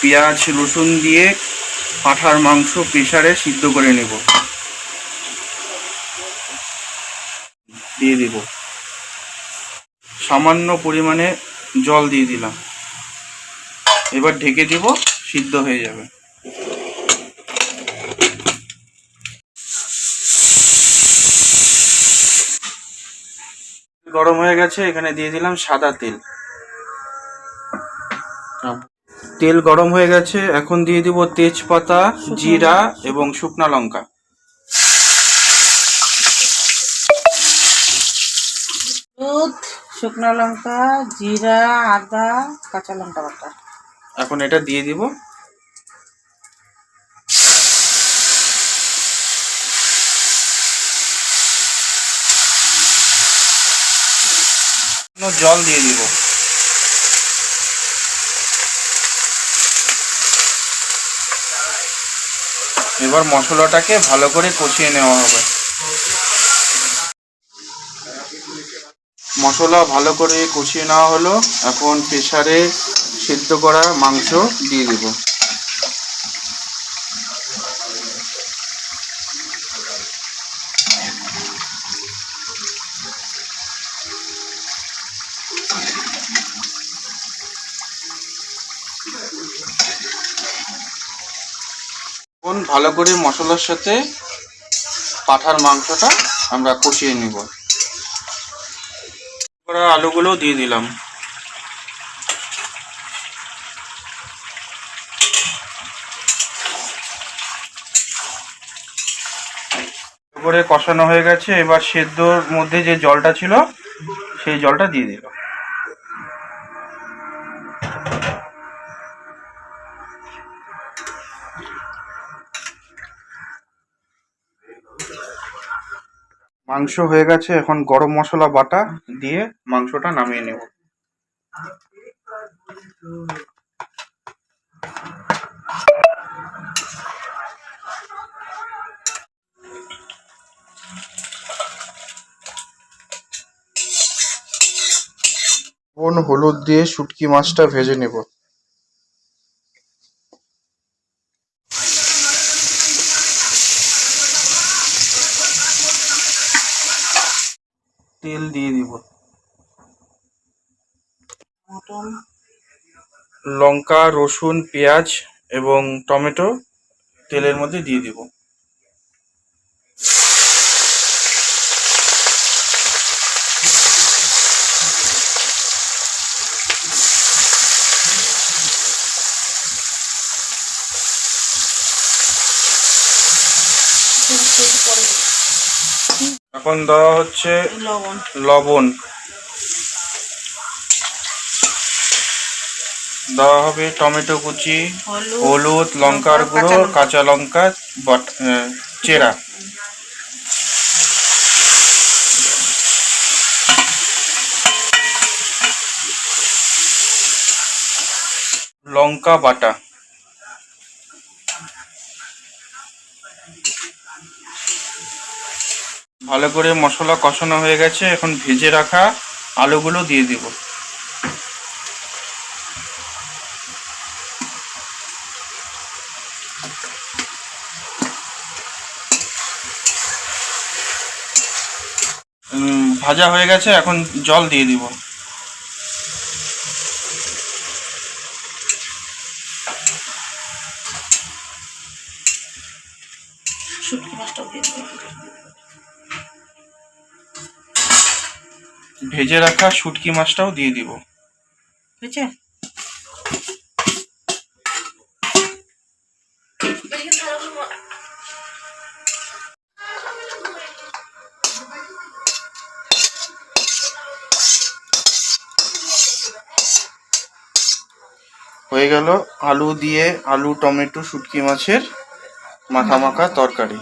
পেঁয়াজ, রসুন দিয়ে পাঁঠার মাংস প্রেসারে সিদ্ধ করে নেব। দিয়ে দিব। সামান্য পরিমাণে জল দিয়ে দিলাম। এবার ঢেকে দিব সিদ্ধ হয়ে যাবে। গরম হয়ে গেছে এখানে দিয়ে দিলাম সাদা তেল। তেল গরম হয়ে গেছে এখন দিয়ে দিব তেজপাতা জিরা এবং শুকনা লঙ্কা। দুধ শুকনো লঙ্কা জিরা আদা কাঁচা লঙ্কা বাটা। এখন এটা দিয়ে দিব। জল দিয়ে দিব। এবার মশলাটাকে ভালো করে কষিয়ে নেওয়া হবে। মশলা ভালো করে কষিয়ে নেওয়া হলো। এখন প্রেসারে সিদ্ধ করা মাংস দিয়ে দিব। ভালো করে মশলার সাথে পাঠার মাংসটা আমরা কষিয়ে নিব। আলুগুলো দিয়ে দিলাম। করে কষানো হয়ে গেছে, এবার সেদ্ধর মধ্যে যে জলটা ছিল, সেই জলটা দিয়ে দিল। মাংস হয়ে গেছে, এখন গরম মশলা বাটা দিয়ে মাংসটা নামিয়ে নেব। নুন হলুদ দিয়ে শুটকি মাছটা ভেজে নেব। তেল দিয়ে দিব। মটন। লঙ্কা রসুন পেঁয়াজ এবং টমেটো তেলের মধ্যে দিয়ে দিব। এখন দেওয়া হচ্ছে লবণ। লবণ। দেওয়া হবে টমেটো কুচি হলুদ লঙ্কার গুঁড়ো কাঁচা লঙ্কা। চেরা। লঙ্কা বাটা। ভালো করে মশলা কষানো হয়ে গেছে এখন ভেজে রাখা আলুগুলো দিয়ে দিব। ভাজা হয়ে গেছে এখন জল দিয়ে দিব। ভেজে রাখা শুটকি মাছটাও দিয়ে দিব। বুঝছে হয়ে গেল আলু দিয়ে আলু টমেটো শুটকি মাছের মাখা মাখা তরকারি।